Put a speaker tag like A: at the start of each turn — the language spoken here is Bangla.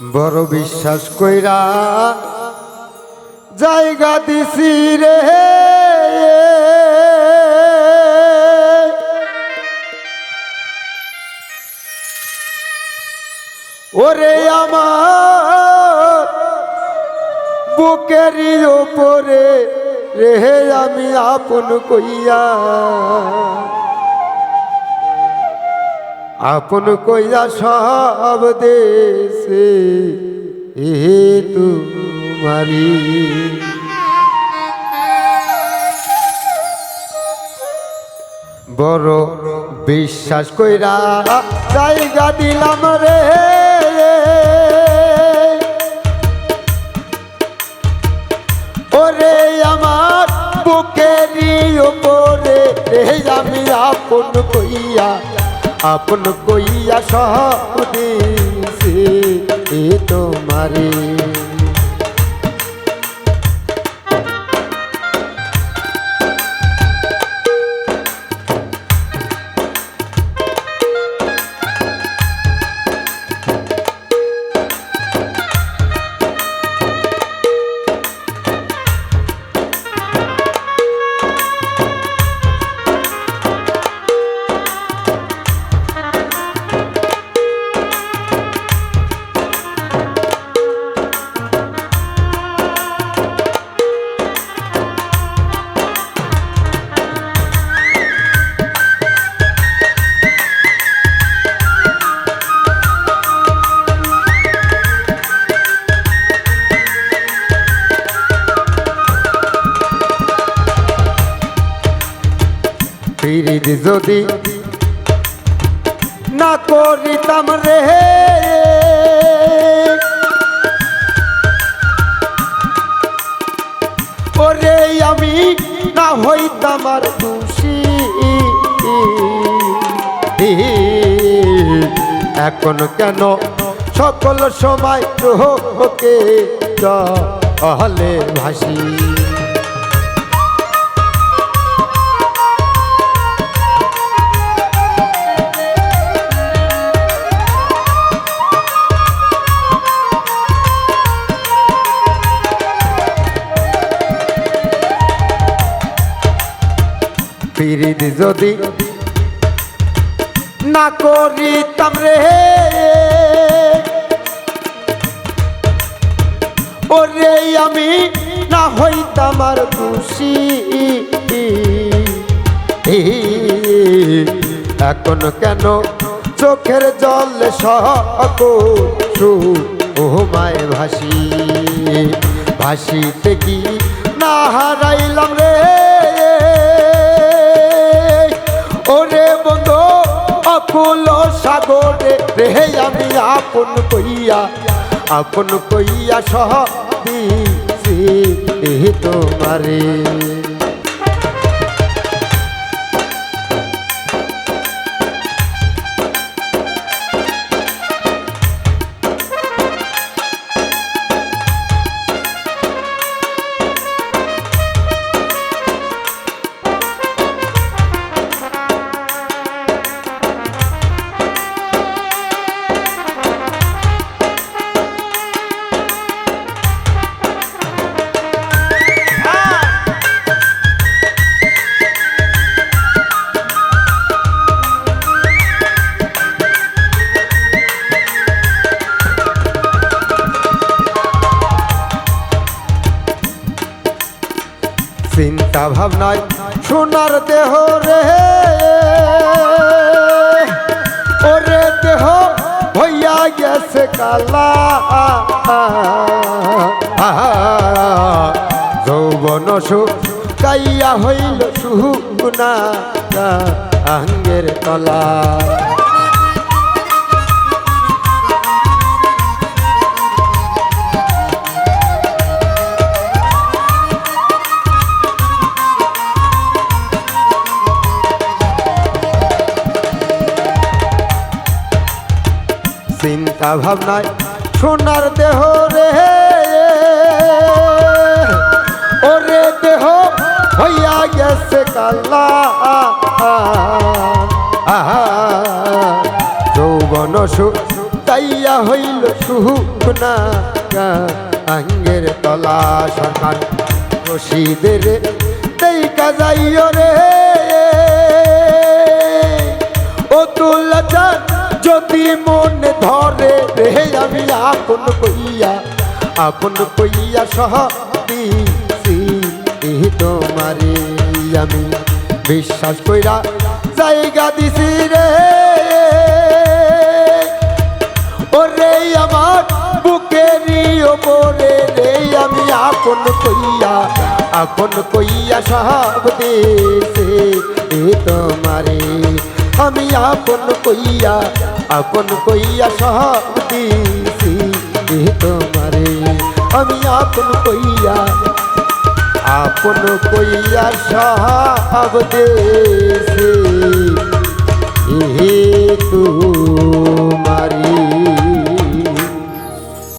A: বড় বিশ্বাস কইরা জায়গা দিছি রে। ওরে আমার বুকেরই ওপরে রেহে আমি আপন কইয়া আপন কইয়া সব দেশে এ তোমারি বড় বিশ্বাস কইরা জায়গা দিলাম রে। ওরে আমার বুকেরই ওপরে রে আমি আপন কইয়া আপন কইয়া সহ দিছে এ তোমারে। পিরিত যদি না করিতাম রে। ওরে আমি না হইতাম আর খুশি। এখন কেন সকল সময় ওকে হলে ভাসি? পিরিত যদি না করিতাম রে। ওরে আমি না হইতাম আর খুশি। এখন কেন চোখের জল সকু ও মায় ভাসি? ভাসিতে কি না হারাইলাম অকুল সাগরে রেহে আমি আপন কইয়া আপন কইয়া সহ দিছি তোমারে। চিন্তা ভাবনায় সোনার দেহ রে। ওরে দেহ হইয়া গেছে কালা। যৌবন কাইয়া হইল সুনা আঙ্গের তলা। চিন্তা ভাবনায় সোনার দেহ রে। ওরে দেহ হইয়া গেছে কালা। যৌবন তাইয়া হইল সুহুনা আঙ্গের তলা সরকার রশিদের দেখা যাইও রে। ও তুলা চান যদি মনে ধরে, রে আমি আপন কইয়া আপন কইয়া সহ দিছি তোমারে। আমি বিশ্বাস কইরা জায়গা দিছি রে। ওরে আমার বুকেরই ওপরে রে আমি আপন কইয়া আপন কইয়া সব এ তোমারে। আমি আপন কইয়া আপন কইয়া সব দিছি তোমারে আমি আপন কইয়া আপন কইয়া সব দেছি তোমারে